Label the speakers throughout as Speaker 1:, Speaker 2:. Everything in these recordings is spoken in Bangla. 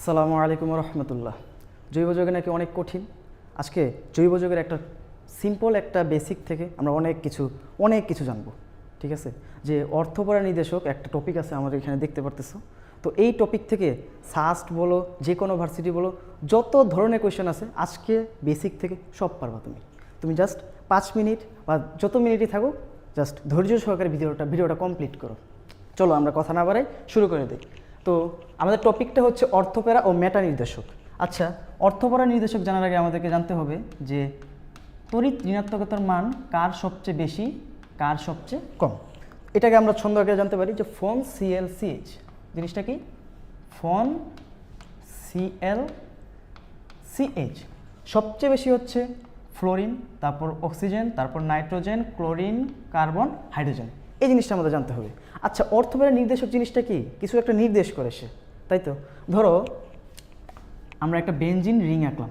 Speaker 1: আসসালামু আলাইকুম রহমতুল্লাহ। জৈব যৌগে নাকি অনেক কঠিন। আজকে জৈব যৌগের একটা সিম্পল একটা বেসিক থেকে আমরা অনেক কিছু অনেক কিছু জানব। ঠিক আছে? যে অর্থপরা নির্দেশক একটা টপিক আছে আমাদের এখানে দেখতে পারতেছো। তো এই টপিক থেকে সাস্ট বলো, যে কোনো ভার্সিটি বলো, যত ধরনের কোয়েশ্চেন আছে, আজকে বেসিক থেকে সব পারবা তুমি। তুমি জাস্ট পাঁচ মিনিট বা যত মিনিটই থাকো জাস্ট ধৈর্য সহকারে ভিডিওটা ভিডিওটা কমপ্লিট করো। চলো আমরা কথা না বাড়াই, শুরু করে দিই। তো আমাদের টপিকটা হচ্ছে অর্থপেরা ও মেটা নির্দেশক আচ্ছা অর্থপরা নির্দেশক জানার আগে আমাদেরকে জানতে হবে যে তড়িৎ ঋণাত্মকতার মান কার সবচেয়ে বেশি, কার সবচেয়ে কম? এটাকে আমরা ছন্দ আগে জানতে পারি যে ফোন সিএল সিএইচ জিনিসটা কি? ফোন সিএল সিএইচ সবচেয়ে বেশি হচ্ছে ফ্লোরিন, তারপর অক্সিজেন, তারপর নাইট্রোজেন, ক্লোরিন, কার্বন, হাইড্রোজেন। এই জিনিসটা আমাদের জানতে হবে। আচ্ছা অর্থপেরা নির্দেশক জিনিসটা কি? কিছু একটা নির্দেশ করে সে, তাই তো? ধরো, আমরা একটা বেঞ্জিন রিং আঁকলাম।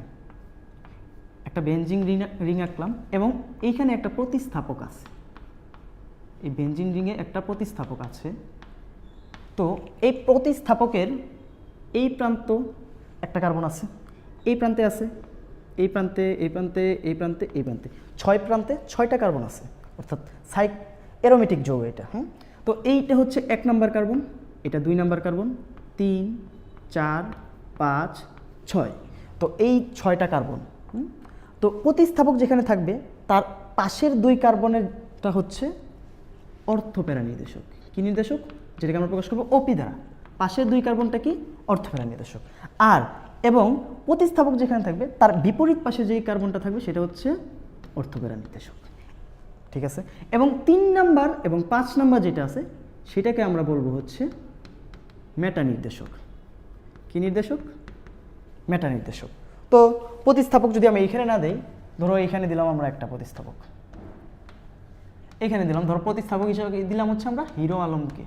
Speaker 1: একটা বেঞ্জিন রিং রিং আঁকলাম এবং এইখানে একটা প্রতিস্থাপক আছে। এই বেঞ্জিন রিংয়ে একটা প্রতিস্থাপক আছে। তো এই প্রতিস্থাপকের এই প্রান্ত একটা কার্বন আছে, এই প্রান্তে আছে, এই প্রান্তে এই প্রান্তে এই প্রান্তে এই প্রান্তে। ছয় প্রান্তে ছয়টা কার্বন আছে। অর্থাৎ সাইক এরোমেটিক যৌগ এটা হ্যাঁ তো এইটা হচ্ছে এক নাম্বার কার্বন, এটা দুই নাম্বার কার্বন, তিন, চার, পাঁচ, ছয়। তো এই ছয়টা কার্বন? তো প্রতিস্থাপক যেখানে থাকবে, তার পাশের দুই কার্বনেরটা হচ্ছে অর্থপেরা নির্দেশক কী নির্দেশক? যেটাকে আমরা প্রকাশ করব ওপি দ্বারা। পাশের দুই কার্বনটা কি? অর্থপেরা নির্দেশক আর, এবং প্রতিস্থাপক যেখানে থাকবে, তার বিপরীত পাশে যেই কার্বনটা থাকবে, সেটা হচ্ছে অর্থপেরা নির্দেশক ঠিক আছে? এবং তিন নাম্বার এবং পাঁচ নাম্বার যেটা আছে, সেটাকে আমরা বলব হচ্ছে মেটা নির্দেশক কি নির্দেশক? মেটা নির্দেশক তো প্রতিস্থাপক যদি আমি এইখানে না দেই, ধরো এইখানে দিলাম আমরা একটা প্রতিস্থাপক। এখানে দিলাম, ধরো প্রতিস্থাপক হিসেবে দিলাম হচ্ছে আমরা হিরো আলমকে।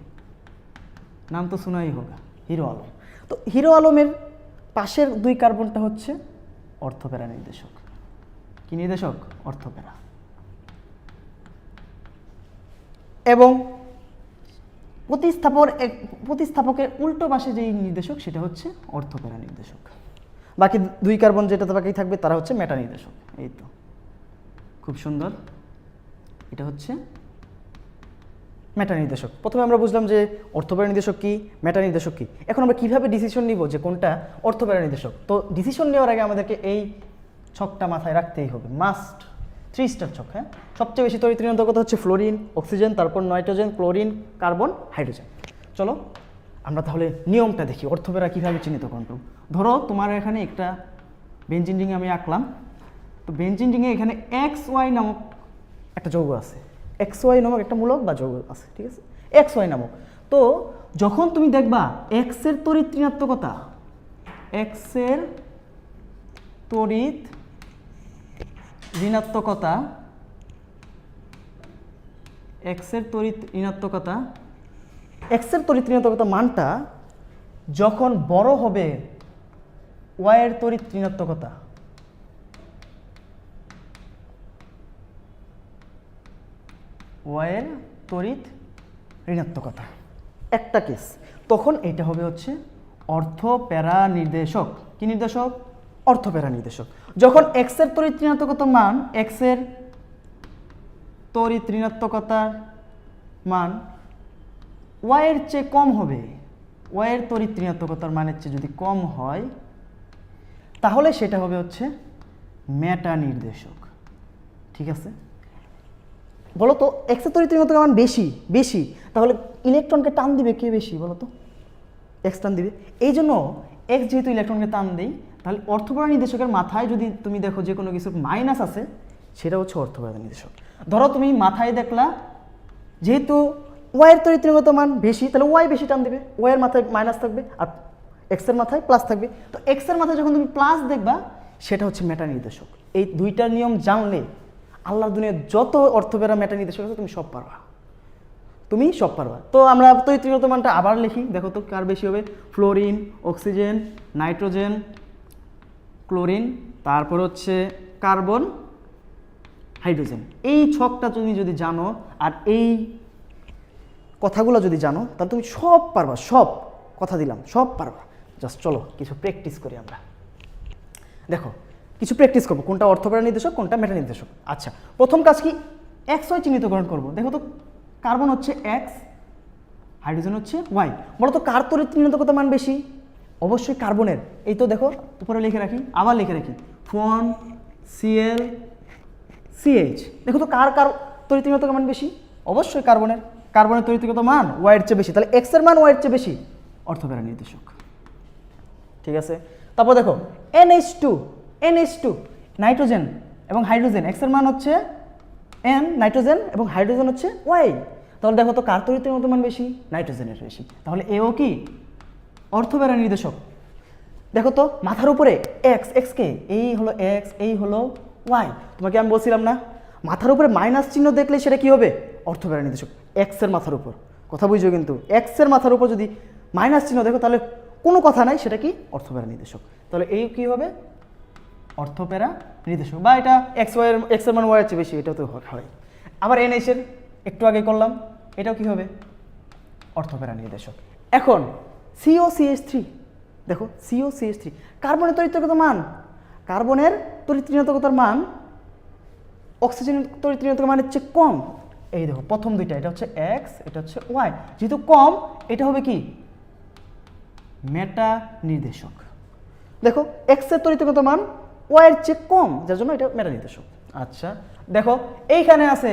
Speaker 1: নাম তো শোনাই হোগা হিরো আলম। তো হিরো আলমের পাশের দুই কার্বনটা হচ্ছে অর্থপেরা নির্দেশক। কি নির্দেশক? অর্থপেরা। এবং প্রতিস্থাপর এক প্রতিস্থাপকের উল্টো পাশে যেই নির্দেশক, সেটা হচ্ছে অর্থপেরা নির্দেশক। বাকি দুই কার্বন যেটাতে বাকি থাকবে, তারা হচ্ছে মেটা নির্দেশক। এই তো। খুব সুন্দর। এটা হচ্ছে মেটা নির্দেশক। প্রথমে আমরা বুঝলাম যে অর্থপেরা নির্দেশক কী মেটা নির্দেশক কী। এখন আমরা কীভাবে ডিসিশন নিব যে কোনটা অর্থপেরা নির্দেশক? তো ডিসিশন নেওয়ার আগে আমাদেরকে এই ছকটা মাথায় রাখতেই হবে। মাস্ট থ্রি স্টার ছক হ্যাঁ? সবচেয়ে বেশি তরিত ঋণাত্মকতা হচ্ছে ফ্লোরিন অক্সিজেন তারপর নাইট্রোজেন ক্লোরিন কার্বন হাইড্রোজেন চলো, আমরা তাহলে নিয়মটা দেখি অর্থপেরা কীভাবে চিহ্নিত করব ধরো, তোমার এখানে একটা বেঞ্জিন রিং আমি আঁকলাম। তো বেঞ্জিন রিংয়ে এখানে এক্স ওয়াই নামক একটা যৌগ আছে। এক্স ওয়াই নামক একটা মূলক বা যৌগ আছে, ঠিক আছে? এক্স ওয়াই নামক। তো যখন তুমি দেখবা এক্সের তড়িৎ ঋণাত্মকতা এক্সের তড়িৎ ঋণাত্মকতা এক্সের তড়িৎ ঋণাত্মকতা এক্সের তড়িৎ ঋণাত্মকতা মানটা যখন বড় হবে ওয়াইয়ের তড়িৎ ঋণাত্মকতা। ওয়াইয়ের তড়িৎ ঋণাত্মকতা। একটা কেস তখন এটা হবে হচ্ছে অর্থ প্যারা নির্দেশক কি নির্দেশক? অর্থ প্যারা নির্দেশক। যখন এক্সের তড়িৎ ঋণাত্মকতার মান এক্সের তড়িৎ ঋণাত্মকতার মান ওয়াইয়ের চেয়ে কম হবে ওয়াইয়ের তড়িৎ ঋণাত্মকতার মানের চেয়ে যদি কম হয়, তাহলে সেটা হবে হচ্ছে মেটা নির্দেশক। ঠিক আছে? বলো তো এক্সের তড়িৎ ঋণাত্মক মান বেশি বেশি, তাহলে ইলেকট্রনকে টান দিবে কে বেশি বলো তো এক্স টান দিবে। এই জন্য এক্স যেহেতু ইলেকট্রনকে টান দেই তাহলে অর্থপরা নির্দেশকের মাথায় যদি তুমি দেখো যে কোনো কিছু মাইনাস আছে, সেটা হচ্ছে অর্থপরা নির্দেশক। ধরো তুমি মাথায় দেখলা, যেহেতু ওয়াইয়ের তরিত্রিগত মান বেশি, তাহলে ওয়াই বেশি টান দেবে। ওয়াইয়ের মাথায় মাইনাস থাকবে আর এক্সের মাথায় প্লাস থাকবে। তো এক্সের মাথায় যখন তুমি প্লাস দেখবা, সেটা হচ্ছে মেটা নির্দেশক। এই দুইটার নিয়ম জানলে আল্লাহর দুনিয়ার যত অর্থপেরা মেটা নির্দেশক আছে, তুমি সব পারবা। তুমি সব পারবা। তো আমরা তৈত্রীগত মানটা আবার লিখি। দেখো তো কার বেশি হবে? ফ্লোরিন অক্সিজেন নাইট্রোজেন ক্লোরিন, তারপর হচ্ছে কার্বন, হাইড্রোজেন। এই ছকটা তুমি যদি জানো, আর এই কথাগুলো যদি জানো, তাহলে তুমি সব পারবা, সব কথা দিলাম, সব পারবা। জাস্ট চলো, কিছু প্র্যাকটিস করি আমরা। দেখো, কিছু প্র্যাকটিস করব, কোনটা অর্থপেরা নির্দেশক, কোনটা মেটা নির্দেশক। আচ্ছা প্রথম কাজ কি? এক্স ওয়াই চিহ্নিতকরণ করব। দেখো তো, কার্বন হচ্ছে এক্স হাইড্রোজেন হচ্ছে ওয়াই বলো তো কার তড়িৎ চিহ্নিতকতা মান বেশি? অবশ্যই কার্বনের। এই তো দেখো, উপরে লিখে রাখি, আবার লিখে রাখি। ফোন, সিএল, সিএইচ। দেখো তো কার কার চিহ্নিতকতা মান বেশি? অবশ্যই কার্বনের। কার্বনের চিহ্নিতকতা মান ওয়াইয়ের চেয়ে বেশি। তাহলে এক্সের মান ওয়াইয়ের চেয়ে বেশি? অর্থপেরা নির্দেশক। ঠিক আছে? তারপর দেখো NH2 two NH2 two nitrogen এবং হাইড্রোজেন। এক্সের মান হচ্ছে এন নাইট্রোজেন এবং হাইড্রোজেন হচ্ছে ওয়াই তাহলে দেখো তো কার তরিতের মান বেশি? নাইট্রোজেনের বেশি। তাহলে এও কি? অর্থবেরা নির্দেশক। দেখো তো, মাথার উপরে এক্স এক্স কে? এই হলো এক্স এই হলো ওয়াই তোমাকে আমি বলছিলাম না, মাথার উপরে মাইনাস চিহ্ন দেখলে সেটা কি হবে? অর্থবেরা নির্দেশক। এক্সের মাথার উপর। কথা বুঝছ কিন্তু? এক্সের মাথার উপর যদি মাইনাস চিহ্ন দেখো, তাহলে কোনো কথা নাই, সেটা কি? অর্থবেরা নির্দেশক। তাহলে এই কি হবে? অর্থপেরা নির্দেশক। বা এটা এক্স ওয়াই এক্সের মান ওয়াই চেয়ে বেশি, এটাও তো হয়। আবার এন এর একটু আগে করলাম, এটাও কি হবে? অর্থপেরা নির্দেশক। এখন সিও সিএস থ্রি দেখো সিও সিএস থ্রি কার্বনের তরিত্রগত মান। কার্বনের তরিত্রিণতকতার মান অক্সিজেন তরিত্রিণতক মানের চেয়ে কম। এই দেখো, প্রথম দুইটা, এটা হচ্ছে এক্স এটা হচ্ছে ওয়াই যেহেতু কম, এটা হবে কি? মেটা নির্দেশক দেখো এক্সের তরিতগত মান ওয়াই এর চেয়ে কম, যার জন্য এটা মেটা নির্দেশক আচ্ছা দেখো, এইখানে আছে,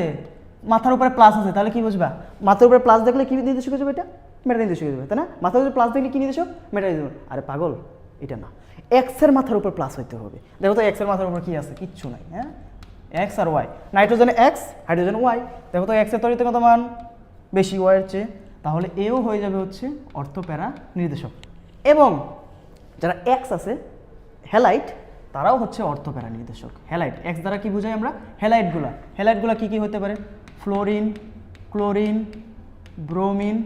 Speaker 1: মাথার উপরে প্লাস আছে, তাহলে কি বুঝবা? মাথার উপরে প্লাস দেখলে কি নির্দেশক যাবে এটা? মেটা হয়ে যাবে তাই না? মাথার উপরে প্লাস দেখলে কি নির্দেশক মেটা নির্দেশক আরে পাগল, এটা না। এক্সের মাথার উপর প্লাস হইতে হবে। দেখো তো এক্সের মাথার উপর কি আছে? কিচ্ছু নাই হ্যাঁ? এক্স আর Y nitrogen X hydrogen Y দেখো তো এক্সের এর তরিতগত মান? বেশি ওয়াইয়ের চেয়ে। তাহলে এও হয়ে যাবে হচ্ছে অর্থপ্যারা নির্দেশক। এবং যারা এক্স আছে হ্যালাইট তারাও হচ্ছে অর্থপ্যারা নির্দেশক। হ্যালাইট এক্স দ্বারা কি বোঝাই আমরা? হ্যালাইটগুলা হ্যালাইটগুলা কি কি হতে পারে? ফ্লোরিন ক্লোরিন ব্রোমিন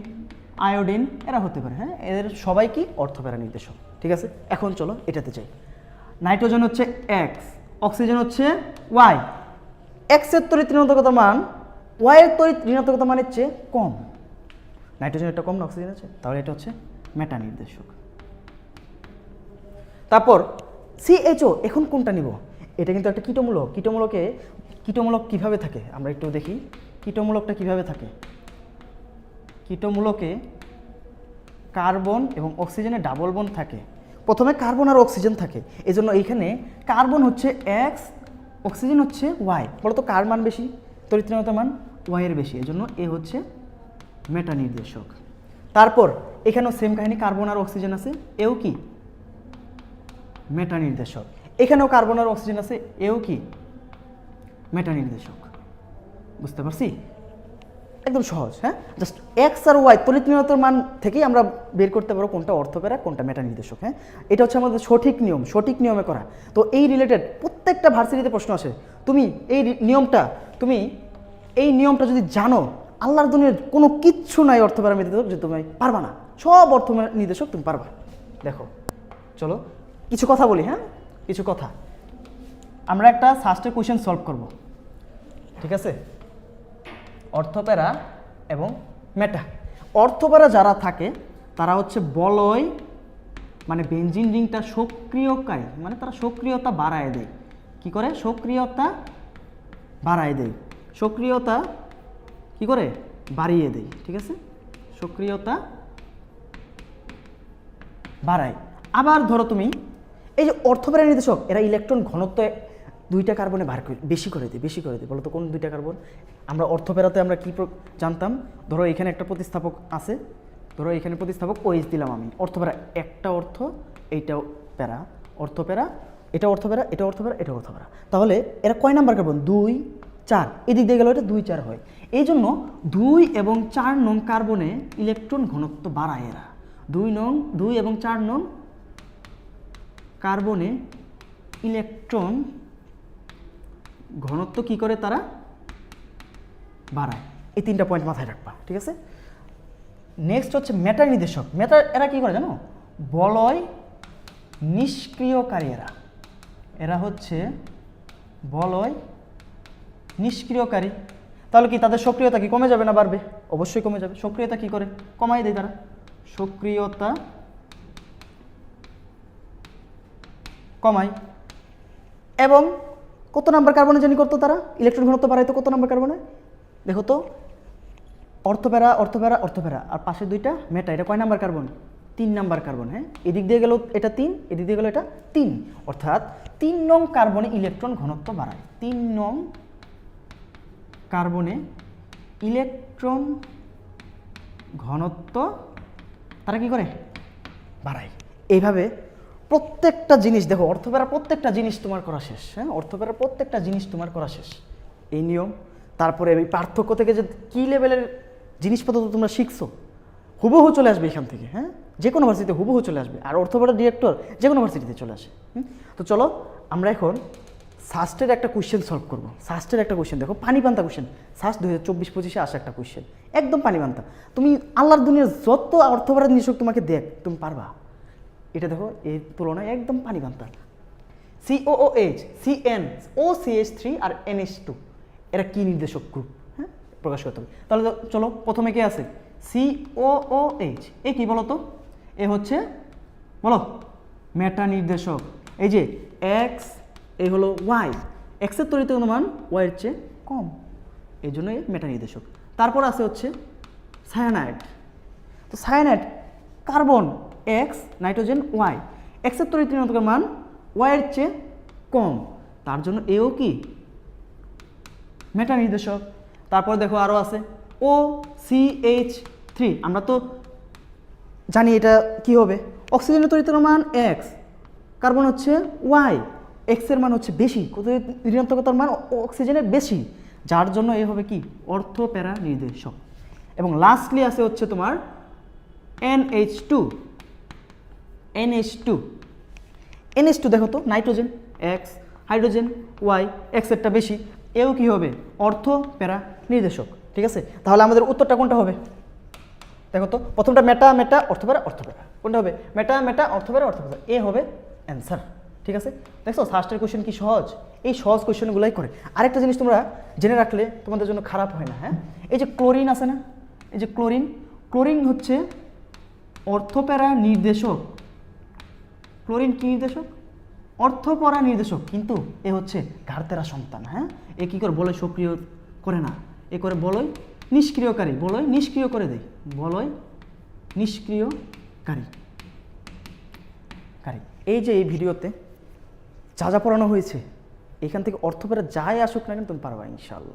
Speaker 1: আয়োডিন, এরা হতে পারে হ্যাঁ? এদের সবাই কি? অর্থপ্যারা নির্দেশক। ঠিক আছে? এখন চলো এটাতে যাই। নাইট্রোজেন হচ্ছে এক্স অক্সিজেন হচ্ছে ওয়াই এক্সের তরিত ঋণাত্মকতা মান ওয়াইয়ের তরিত ঋণাত্মকতা মানের চেয়ে কম। নাইট্রোজেন একটা কম না অক্সিজেন আছে, তাহলে এটা হচ্ছে মেটা নির্দেশক। তারপর সিএইচও এখন কোনটা নিব? এটা কিন্তু একটা কীটমূলক। কীটমূলকে, কীটমূলক কীভাবে থাকে? আমরা একটু দেখি। কীটমূলকটা কীভাবে থাকে? কীটমূলকে কার্বন এবং অক্সিজেনে ডাবল বন থাকে। প্রথমে কার্বন আর অক্সিজেন থাকে। এই জন্য এইখানে কার্বন হচ্ছে এক্স, অক্সিজেন হচ্ছে ওয়াই। বলতো কার মান বেশি? তরিত্রমতা মান ওয়াইয়ের বেশি। এই জন্য এ হচ্ছে মেটা নির্দেশক। তারপর এখানেও সেম কাহিনী, কার্বন আর অক্সিজেন আছে। এও কি? মেটা নির্দেশক। এখানেও কার্বন আর অক্সিজেন আছে। এও কি? মেটা নির্দেশক। বুঝতে পারছি? একদম সহজ হ্যাঁ? জাস্ট এক্স আর ওয়াই তড়িৎ নিরতর মান থেকেই আমরা বের করতে পারব কোনটা অর্থপেরা, কোনটা মেটা নির্দেশক হ্যাঁ? এটা হচ্ছে আমাদের সঠিক নিয়ম, সঠিক নিয়মে করা। তো এই রিলেটেড প্রত্যেকটা ভার্সিটিতে প্রশ্ন আসে, তুমি এই নিয়মটা, তুমি এই নিয়মটা যদি জানো, আল্লাহর দুনিয়ার কোনো কিচ্ছু নাই অর্থপেরা নির্দেশক যে তুমি পারবা না। সব অর্থ নির্দেশক তুমি পারবা। দেখো, চলো, কিছু কথা বলি হ্যাঁ? কিছু কথা। আমরা একটা সাস্টের কোয়েশ্চেন সলভ করব, ঠিক আছে? অর্থপেরা এবং মেটা। অর্থপেরা যারা থাকে, তারা হচ্ছে বলয় মানে বেঞ্জিন রিংটা সক্রিয়কারী মানে তারা সক্রিয়তা বাড়ায় দেয়। কি করে? সক্রিয়তা বাড়ায় দেয়। সক্রিয়তা কি করে? বাড়িয়ে দেয়, ঠিক আছে? সক্রিয়তা বাড়ায়। আবার ধরো তুমি, এই যে অর্থপেরা নির্দেশক, এরা ইলেকট্রন ঘনত্ব দুইটা কার্বনে বার করে, বেশি করে দেয় বেশি করে দেয় বলো তো কোন দুইটা কার্বন? আমরা অর্থপেরাতে আমরা কী জানতাম? ধরো এখানে একটা প্রতিস্থাপক আছে, ধরো এখানে প্রতিস্থাপক ওএস দিলাম আমি। অর্থপেরা একটা অর্থ, এইটাও প্যারা অর্থপেরা এটা অর্থপেরা এটা অর্থপেরা এটা অর্থপেরা তাহলে এরা কয় নাম্বার কার্বন? দুই, চার। এদিক দিয়ে গেলে এটা দুই, চার হয়। এই জন্য দুই এবং চার নং কার্বনে ইলেকট্রন ঘনত্ব বাড়ায় এরা। দুই নং, দুই এবং চার নং কার্বনে ইলেকট্রন ঘনত্ব কি করে তারা? বাড়ায়। এই তিনটা পয়েন্ট মাথায় রাখবা, ঠিক আছে? নেক্সট হচ্ছে মেটা নির্দেশক। মেটা এরা কি করে জানো? বলয় নিষ্ক্রিয়কারী এরা এরা হচ্ছে বলয় নিষ্ক্রিয়কারী। তাহলে কি তাদের সক্রিয়তা কি কমে যাবে না বাড়বে? অবশ্যই কমে যাবে। সক্রিয়তা কি করে? কমাই দেয় তারা। সক্রিয়তা কমায়। এবং কত নাম্বার কার্বনে জানি করতো তারা? ইলেকট্রন ঘনত্ব বাড়াইতো কত নাম্বার কার্বনে? দেখো তো অর্থপ্যারা অর্থপ্যারা অর্থপ্যারা আর পাশে দুইটা মেটা, এটা কয় নাম্বার কার্বন? তিন নাম্বার কার্বন হ্যাঁ? এদিক দিয়ে গেল এটা তিন, এদিক দিয়ে গেল এটা তিন। অর্থাৎ তিন নং কার্বনে ইলেকট্রন ঘনত্ব বাড়ায়। তিন নং কার্বনে ইলেকট্রন ঘনত্ব তারা কি করে? বাড়ায়। এইভাবে প্রত্যেকটা জিনিস, দেখো অর্থপেরা প্রত্যেকটা জিনিস তোমার করা শেষ হ্যাঁ? অর্থপেরা প্রত্যেকটা জিনিস তোমার করা শেষ। এই নিয়ম। তারপরে এই পার্থক্য থেকে যে কী লেভেলের জিনিসপত্র তোমরা শিখছো, হুবহু চলে আসবে এখান থেকে হ্যাঁ? যে কোনো ভার্সিটিতে হুবহু চলে আসবে, আর অর্থপেরা ডিরেক্টর যে কোনো ভার্সিটিতে চলে আসে? তো চলো, আমরা এখন সাস্টের একটা কোয়েশ্চেন সলভ করব। সাস্টের একটা কোয়েশ্চেন দেখো, পানি পান্তা কোয়েশ্চেন সাস্ট দু হাজার চব্বিশ পঁচিশে আসা একটা কোয়েশ্চেন একদম পানি পান্তা। তুমি আল্লাহর দুনিয়ার যত অর্থপরা জিনিস তোমাকে দেখ, তুমি পারবা। এটা দেখো, এর তুলনায় একদম পানি পান্তা C N O C H three আর এন এইচ টু এরা কী নির্দেশক গ্রুপ হ্যাঁ? প্রকাশ করতে হবে। তাহলে তো চলো, প্রথমে কে আছে? সিওও এইচ এ কি বলো তো? এ হচ্ছে, বলো, মেটা নির্দেশক। এই যে এক্স এই হলো ওয়াই এক্সের তরিত অনুমান ওয়াইয়ের চেয়ে কম। এই জন্য এ মেটা নির্দেশক। তারপর আছে হচ্ছে সায়ানাইড তো cyanide carbon X nitrogen Y এক্সের তরিত অনুমান মান ওয়াইয়ের চেয়ে কম। তার জন্য এও কি? মেটা নির্দেশক তারপর দেখো আরও আছে ও সি এইচ থ্রি আমরা তো জানি এটা কি হবে। অক্সিজেনের তরিতের মান এক্স কার্বন হচ্ছে ওয়াই এক্সের মান হচ্ছে বেশি। কত ঋণাত্মকতার মান অক্সিজেনের বেশি। যার জন্য এ হবে কি? অর্থ প্যারা নির্দেশক এবং লাস্টলি আছে হচ্ছে তোমার NH two NH two NS two দেখো তো, নাইট্রোজেন এক্স হাইড্রোজেন ওয়াই এক্সেরটা বেশি। এও কি হবে? অর্থ প্যারা নির্দেশক, ঠিক আছে? তাহলে আমাদের উত্তরটা কোনটা হবে? দেখো তো, প্রথমটা মেটা মেটা অর্থপ্যারা অর্থপ্যারা কোনটা হবে? মেটা মেটা অর্থপ্যারা অর্থপ্যারা এ হবে অ্যান্সার, ঠিক আছে? দেখছ ফার্স্টের কোশ্চেন কি সহজ? এই সহজ কোশ্চেনগুলাই করে। আরেকটা জিনিস তোমরা জেনে রাখলে তোমাদের জন্য খারাপ হয় না হ্যাঁ? এই যে ক্লোরিন আছে না? এই যে ক্লোরিন ক্লোরিন হচ্ছে অর্থপ্যারা নির্দেশক। ক্লোরিন কি নির্দেশক? অর্থপরা নির্দেশক। কিন্তু এ হচ্ছে ঘাড়তেরা সন্তান হ্যাঁ? এ কী করে? বলয় সক্রিয় করে না। এ করে বলয় নিষ্ক্রিয়কারী। বলয় নিষ্ক্রিয় করে দেয়। বলয় নিষ্ক্রিয়কারী। কারী। এই যে এই ভিডিওতে যা যা পড়ানো হয়েছে, এখান থেকে অর্থপেরা যাই আসুক না কেন, তুমি পারবা ইনশাল্লাহ